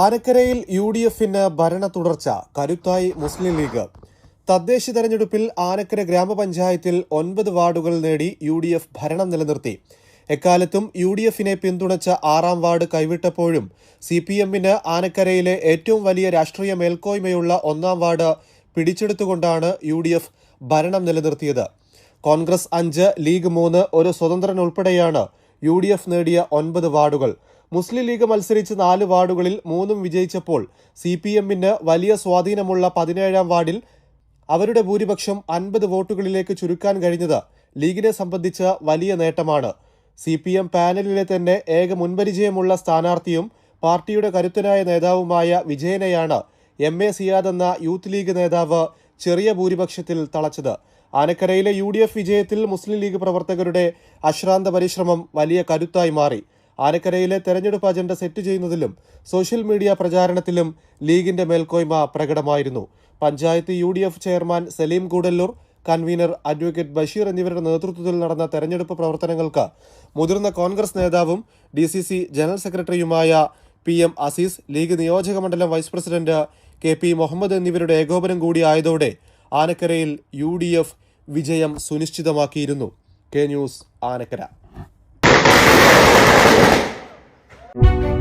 ആനക്കരയിൽ U D എഫിന് ഭരണ തുടർച്ച കരുത്തായി മുസ്ലിം ലീഗ്. തദ്ദേശ തെരഞ്ഞെടുപ്പിൽ ആനക്കര ഗ്രാമപഞ്ചായത്തിൽ ഒൻപത് വാർഡുകൾ നേടി യു ഡി എഫ് ഭരണം നിലനിർത്തി. എക്കാലത്തും യു ഡി എഫിനെ പിന്തുണച്ച ആറാം വാർഡ് കൈവിട്ടപ്പോഴും സി പി എമ്മിന് ആനക്കരയിലെ ഏറ്റവും വലിയ രാഷ്ട്രീയ മേൽക്കോയ്മയുള്ള ഒന്നാം വാർഡ് പിടിച്ചെടുത്തുകൊണ്ടാണ് യു ഡി എഫ് ഭരണം നിലനിർത്തിയത്. കോൺഗ്രസ് അഞ്ച് ലീഗ് മൂന്ന് ഒരു സ്വതന്ത്രൻ ഉൾപ്പെടെയാണ് യു ഡി എഫ് നേടിയ ഒൻപത് വാർഡുകൾ. മുസ്ലിം ലീഗ് മത്സരിച്ച് നാല് വാർഡുകളിൽ മൂന്നും വിജയിച്ചപ്പോൾ സി പി എമ്മിന് വലിയ സ്വാധീനമുള്ള പതിനേഴാം വാർഡിൽ അവരുടെ ഭൂരിപക്ഷം അൻപത് വോട്ടുകളിലേക്ക് ചുരുക്കാൻ കഴിഞ്ഞത് ലീഗിനെ സംബന്ധിച്ച് വലിയ നേട്ടമാണ്. സി പി എം പാനലിലെ തന്നെ ഏക മുൻപരിചയമുള്ള സ്ഥാനാർത്ഥിയും പാർട്ടിയുടെ കരുത്തനായ നേതാവുമായ വിജയനെയാണ് എം എ സിയാദ് എന്ന യൂത്ത് ലീഗ് നേതാവ് ചെറിയ ഭൂരിപക്ഷത്തിൽ തളച്ചത്. ആനക്കരയിലെ യു ഡി എഫ് വിജയത്തിൽ മുസ്ലിം ലീഗ് പ്രവർത്തകരുടെ അശ്രാന്ത പരിശ്രമം വലിയ കരുത്തായി മാറി. ആനക്കരയിലെ തെരഞ്ഞെടുപ്പ് അജണ്ട സെറ്റ് ചെയ്യുന്നതിലും സോഷ്യൽ മീഡിയ പ്രചാരണത്തിലും ലീഗിന്റെ മേൽക്കോയ്മ പ്രകടമായിരുന്നു. Panchayat U chairman Saleem Koodalloor convener advocate Basheer എന്നിവരുടെ നേതൃത്വത്തിൽ നടന്ന തെരഞ്ഞെടുപ്പ് പ്രവർത്തനങ്ങൾക്ക് മുതിർന്ന കോൺഗ്രസ് നേതാവും ഡി ജനറൽ സെക്രട്ടറിയുമായ പി എം അസീസ് ലീഗ് നിയോജക മണ്ഡലം vice president K P Muhammad എന്നിവരുടെ ഏകോപനം കൂടിയായതോടെ ആനക്കരയിൽ യു ഡി എഫ് വിജയം സുനിശ്ചിതമാക്കിയിരുന്നു. K news Anakkara. Thank you.